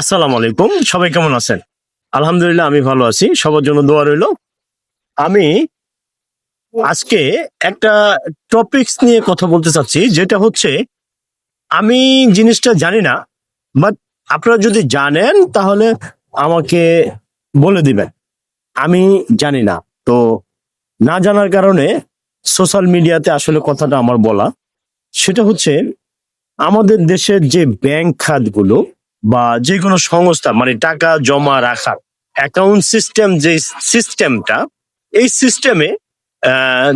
আসসালামু আলাইকুম, সবাই কেমন আছেন? আলহামদুলিল্লাহ, আমি ভালো আছি। সবার জন্য দোয়া রইল। আমি আজকে একটা টপিকস নিয়ে কথা বলতে চাচ্ছি, যেটা হচ্ছে, আমি জিনিসটা জানি না বাট আপনারা যদি জানেন, তাহলে আমাকে বলে দিবেন। আমি জানি না। তো না জানার কারণে সোশ্যাল মিডিয়াতে আসলে কথাটা আমার বলা। সেটা হচ্ছে, আমাদের দেশের যে ব্যাংক খাতগুলো বা যে কোনো সংস্থা মানে টাকা জমা রাখার অ্যাকাউন্ট সিস্টেম যে সিস্টেমটা এই সিস্টেমে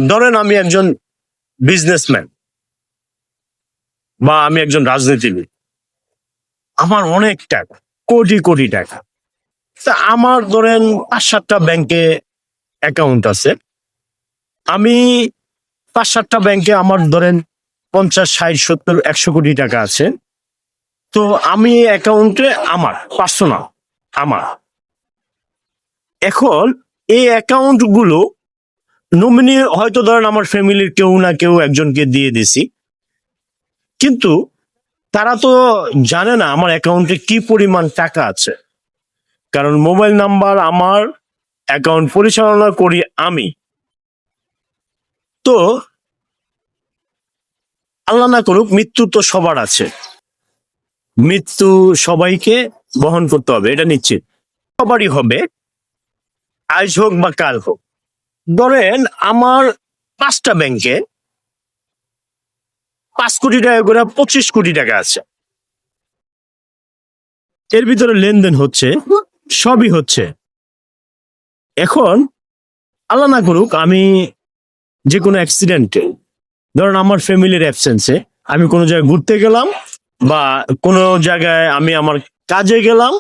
ধরেন আমি একজন বিজনেসম্যান বা আমি একজন রাজনীতিবিদ। আমার অনেক টাকা, কোটি কোটি টাকা। তা আমার ধরেন পাঁচ সাতটা ব্যাংকে অ্যাকাউন্ট আছে। আমি পাঁচ সাতটা ব্যাংকে আমার ধরেন পঞ্চাশ, ষাট, সত্তর, একশো কোটি টাকা আছে। তো আমি অ্যাকাউন্টে আমার পার্সোনাল আমার। এখন এই অ্যাকাউন্টগুলো নমিনি হয়তো ধরেন আমার ফ্যামিলির কেউ না কেউ একজনকে দিয়ে দিছি। কিন্তু তারা তো জানে না আমার অ্যাকাউন্টে কি পরিমাণ টাকা আছে। কারণ মোবাইল নাম্বার আমার অ্যাকাউন্ট পরিচালনা করি আমি। তো আল্লাহ না করুক মৃত্যু তো সবার আছে। মৃত্যু সবাইকে বহন করতে হবে, এটা নিশ্চিত। সবারই হবে, আজ হোক বা কাল হোক। ধরেন আমার পাঁচটা ব্যাংকে পাঁচ কোটি টাকা করে পঁচিশ কোটি টাকা আছে। এর ভিতরে লেনদেন হচ্ছে, সবই হচ্ছে। এখন আল্লাহ না করুক, আমি যে কোনো অ্যাক্সিডেন্টে ধরেন আমার ফ্যামিলির অ্যাবসেন্সে আমি কোনো জায়গায় ঘুরতে গেলাম বা কোনো জায়গায় আমি আমার কাজে গেলাম,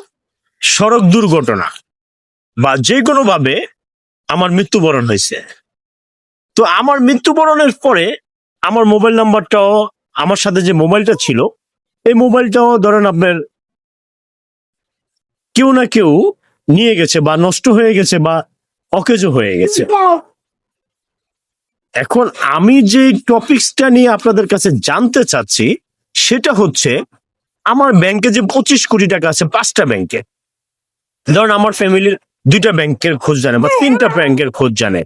সড়ক দুর্ঘটনা বা যে কোনো ভাবে আমার মৃত্যুবরণ হয়েছে। তো আমার মৃত্যুবরণের পরে আমার মোবাইল নাম্বারটাও, আমার সাথে যে মোবাইলটা ছিল, এই মোবাইলটাও ধরেন আপনার কেউ না কেউ নিয়ে গেছে বা নষ্ট হয়ে গেছে বা অকেজো হয়ে গেছে। এখন আমি যে টপিকসটা নিয়ে আপনাদের কাছে জানতে চাচ্ছি সেটা হচ্ছে আমার ব্যাংকে যে পঁচিশ কোটি টাকা আছে পাঁচটা ব্যাংকে ধরুন আমার ফ্যামিলির দুইটা ব্যাংকের খোঁজ জানে বা তিনটা ব্যাংকের খোঁজ জানে।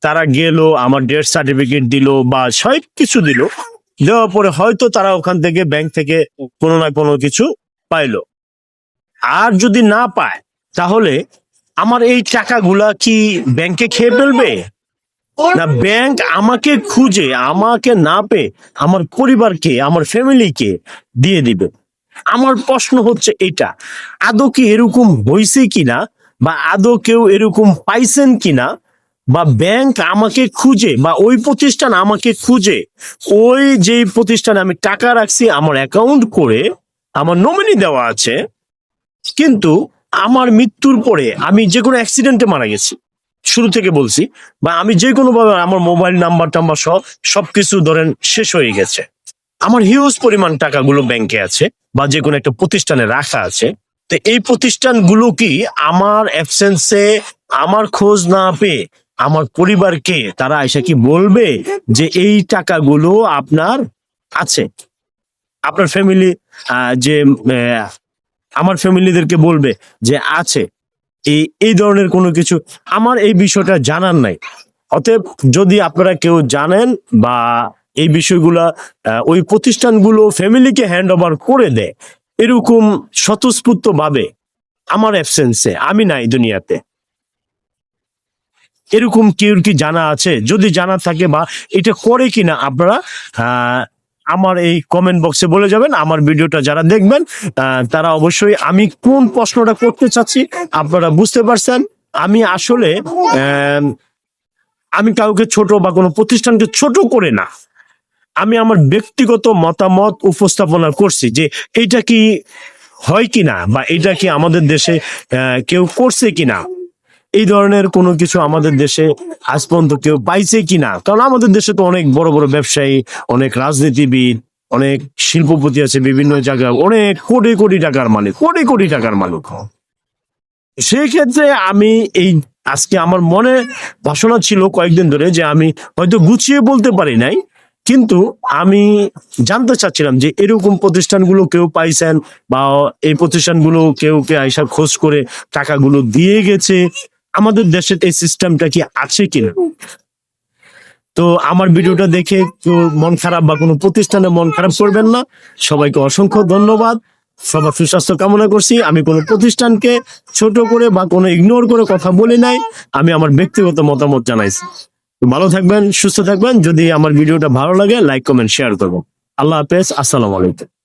তারা গেল, আমার ডেথ সার্টিফিকেট দিল বা সব কিছু দিল। দেওয়ার পরে হয়তো তারা ওখান থেকে ব্যাংক থেকে কোনো না কোনো কিছু পাইলো। আর যদি না পায়, তাহলে আমার এই টাকাগুলা কি ব্যাংকে খেয়ে ফেলবে? না ব্যাংক আমাকে খুঁজে আমাকে না পেয়ে আমার পরিবারকে আমার ফ্যামিলিকে দিয়ে দিবে। আমার প্রশ্ন হচ্ছে এটা আদৌ কি এরকম হয়েছে কিনা বা আদৌ কেউ এরকম পাইছেন কিনা বা ব্যাংক আমাকে খুঁজে বা ওই প্রতিষ্ঠান আমাকে খুঁজে ওই যে প্রতিষ্ঠানে আমি টাকা রাখছি আমার অ্যাকাউন্ট করে আমার নমিনি দেওয়া আছে কিন্তু আমার মৃত্যুর পরে আমি যে কোনো অ্যাক্সিডেন্টে মারা গেছি। শুরু থেকে বলছি, বা আমি যে কোনো ভাবে আমার মোবাইল নাম্বার টাম্বার সব সবকিছু ধরেন শেষ হয়ে গেছে। আমার হিউজ পরিমাণ টাকাগুলো ব্যাংকে আছে, বা যে কোনো একটা প্রতিষ্ঠানে রাখা আছে। তো এই প্রতিষ্ঠানগুলো কি আমার অ্যাবসেন্সে আমার খোঁজ না পেয়ে আমার পরিবারকে তারা এসে কি বলবে যে এই টাকাগুলো আপনার আছে? আপনার ফ্যামিলি যে আমার ফ্যামিলিদেরকে বলবে যে আছে। এই এই ধরনের কোনো কিছু আমার এই বিষয়টা জানার নাই। অতএব যদি আপনারা কেউ জানেন বা এই বিষয়গুলা ওই প্রতিষ্ঠানগুলো ফ্যামিলিকে হ্যান্ড ওভার করে দেয়, এরকম স্বতঃস্ফূর্ত ভাবে আমার অ্যাবসেন্সে, আমি নাই দুনিয়াতে। এরকম কেউ কি জানা আছে? যদি জানা থাকে বা এটা করে কিনা আপনারা আমার এই কমেন্ট বক্সে বলে যাবেন, আমার ভিডিওটা যারা দেখবেন তারা অবশ্যই আমি কোন প্রশ্নটা করতে চাচ্ছি আপনারা বুঝতে পারছেন? আমি আসলে আমি কাউকে ছোট বা কোনো প্রতিষ্ঠানকে ছোট করে না। আমি আমার ব্যক্তিগত মতামত উপস্থাপনা করছি যে এইটা কি হয় কিনা বা এটা কি আমাদের দেশে কেউ করছে কিনা। এই ধরনের কোনো কিছু আমাদের দেশে আজ পর্যন্ত কেউ পাইছে কিনা? কারণ আমাদের দেশে তো অনেক বড় বড় ব্যবসায়ী, অনেক রাজনীতিবিদ, অনেক শিল্পপতি আছে বিভিন্ন জায়গায়, অনেক কোটি কোটি টাকার মালিক, কোটি কোটি টাকার মালিক। সেই ক্ষেত্রে আমি এই আজকে আমার মনে বাসনা ছিল কয়েকদিন ধরে যে আমি হয়তো গুছিয়ে বলতে পারি নাই, কিন্তু আমি জানতে চাচ্ছিলাম যে এরকম প্রতিষ্ঠানগুলো কেউ পাইছেন বা এই প্রতিষ্ঠানগুলো কেউ কে আইসা খোঁজ করে টাকাগুলো দিয়ে গেছে? আমাদের দেশের এই সিস্টেমটা কি আছে কিনা? তো আমার ভিডিওটা দেখে কেউ মন খারাপ বা কোনো প্রতিষ্ঠানে মন খারাপ করবেন না। সবাইকে অসংখ্য ধন্যবাদ। সবার সুস্বাস্থ্য কামনা করছি। আমি কোনো প্রতিষ্ঠানকে ছোট করে বা কোনো ইগনোর করে কথা বলি নাই। আমি আমার ব্যক্তিগত মতামত জানাইছি। ভালো থাকবেন, সুস্থ থাকবেন। যদি আমার ভিডিওটা ভালো লাগে লাইক কমেন্ট শেয়ার করব আল্লাহ হাফেজ। আসসালামু আলাইকুম।